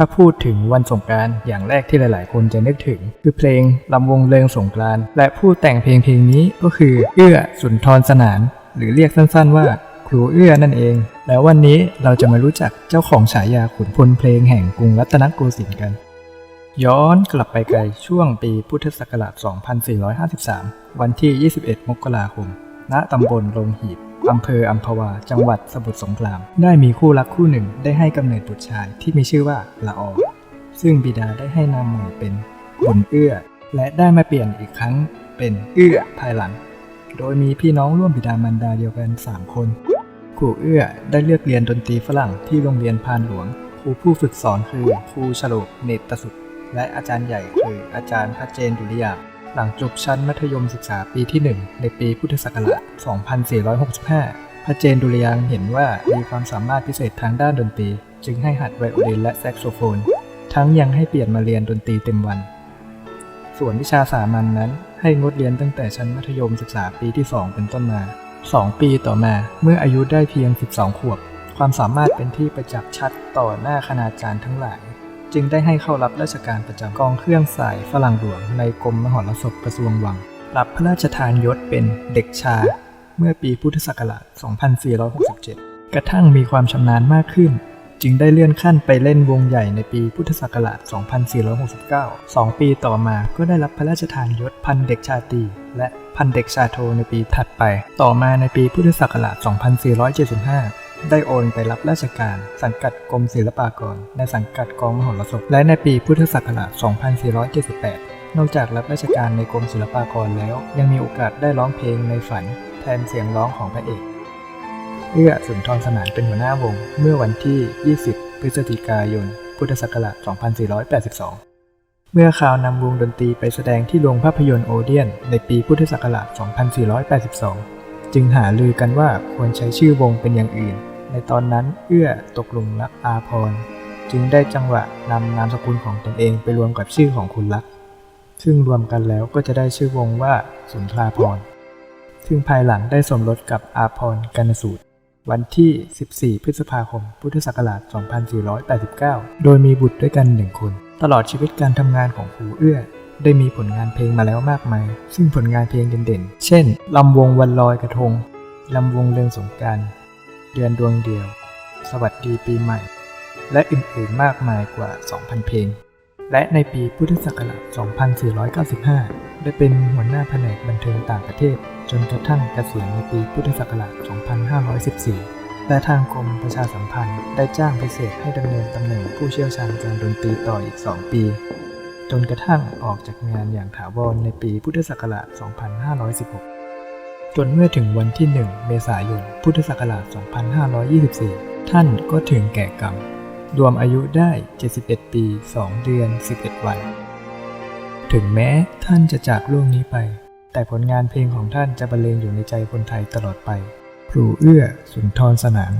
ถ้าพูดถึงวันสงกรานต์อย่างแรกที่หลาย ๆ คนจะนึกถึง คือเพลงลำวงเริงสงกรานต์และผู้แต่งเพลงเพลงนี้ก็คือเอื้อสุนทรสนาน หรือเรียกสั้น ๆ ว่า ครูเอื้อนั่นเอง แล้ววันนี้เราจะมารู้จักเจ้าของฉายาขุนพลเพลงแห่งกรุงรัตนโกสินทร์กัน ย้อนกลับไปไกลช่วงปีพุทธศักราช 2453 วันที่ 21 มกราคม ณ ตำบลลงหีบอำเภออัมพวา จังหวัดสมุทรสงคราม ได้มีคู่รักคู่หนึ่งได้ให้กำเนิดบุตรชายที่มีชื่อว่าละออซึ่งบิดาได้ให้นามใหม่เป็นบุญเอื้อ และได้มาเปลี่ยนอีกครั้งเป็นเอื้อภายหลัง โดยมีพี่น้องร่วมบิดามารดาเดียวกัน 3 คน ครูเอื้อได้เลือกเรียนดนตรีฝรั่งที่โรงเรียนพานหลวง ครูผู้ฝึกสอนคือครูฉลกเนตรสุดและอาจารย์ใหญ่คืออาจารย์พระเจนดุริยางค์หลังจบชั้นมัธยมศึกษาปีที่ 1 ในปีพุทธศักราช 2465 พระเจนดุริยางค์เห็นว่ามีความสามารถพิเศษทางด้านดนตรี จึงให้หัดไวโอลินและแซกโซโฟน ทั้งยังให้เปลี่ยนมาเรียนดนตรีเต็มวัน ส่วนวิชาสามัญนนั้นให้งดเรียนตั้งแต่ชั้นมัธยมศึกษาปีที่ 2 เป็นต้นมา 2 ปีต่อมาเมื่ออายุได้เพียง 12 ขวบ ความสามารถเป็นที่ประจักษ์ชัดต่อหน้าคณาจารย์ทั้งหลาย จึงได้ให้เข้ารับราชการประจำกองเครื่องสายฝรั่งหลวงในกรมมหรสพกระทรวงวัง รับพระราชทานยศเป็นเด็กชา เมื่อปีพุทธศักราช 2467 กระทั่งมีความชำนาญมากขึ้น จึงได้เลื่อนขั้นไปเล่นวงใหญ่ในปีพุทธศักราช 2469สองปีต่อมาก็ได้รับพระราชทานยศพันเด็กชาตรีและพันเด็กชาโทในปีถัดไป ต่อมาในปีพุทธศักราช 2475ได้โอนไปรับราชการ สังกัดกรมศิลปากร ในสังกัดกองมหรสพ และในปีพุทธศักราช 2478 นอกจากรับราชการในกรมศิลปากรแล้ว ยังมีโอกาสได้ร้องเพลงในฝัน แทนเสียงร้องของพระเอก เอื้อสุนทรสนานเป็นหัวหน้าวง เมื่อวันที่ 20 พฤศจิกายน พุทธศักราช 2482 เมื่อข่าวนำวงดนตรีไปแสดงที่โรงภาพยนตร์โอเดียน ในปีพุทธศักราช 2482 จึงหาลือกันว่าควรใช้ชื่อวงเป็นอย่างอื่น ในตอนนั้นเอื้อตกหลุมรักอาพร จึงได้จังหวะนำนามสกุลของตนเองไปรวมกับชื่อของคุณลักษณ์ซึ่งรวมกันแล้วก็จะได้ชื่อวงว่าสุนทราพร ซึ่งภายหลังได้สมรสกับอาพรกันสูตร วันที่ 14 พฤษภาคม พุทธศักราช 2489 โดยมีบุตรด้วยกันหนึ่งคน ตลอดชีวิตการทำงานของครูเอื้อ ได้มีผลงานเพลงมาแล้วมากมาย ซึ่งผลงานเพลงเด่นๆ เช่น ลำวงวันลอยกระทง ลำวงเรืองสงการ เดือนดวงเดียว สวัสดีปีใหม่ และอื่นๆ มากมายกว่า 2,000 เพลง และในปีพุทธศักราช 2495 ได้เป็นหัวหน้าแผนกบันเทิงต่างประเทศ จนกระทั่งเกษียณในปีพุทธศักราช 2514 และทางกรมประชาสัมพันธ์ได้จ้างพิเศษให้ดำเนินตำแหน่งผู้เชี่ยวชาญการดนตรีต่ออีก 2 ปี จนกระทั่งออกจากงานอย่างถาวรในปีพุทธศักราช 2516 จนเมื่อถึงวันที่ 1 เมษายน พุทธศักราช 2524 ท่านก็ถึงแก่กรรม รวมอายุได้ 71 ปี 2 เดือน 11 วัน ถึงแม้ท่านจะจากโลกนี้ไป แต่ผลงานเพลงของท่านจะบรรเลงอยู่ในใจคนไทยตลอดไป ครูเอื้อ สุนทรสนาน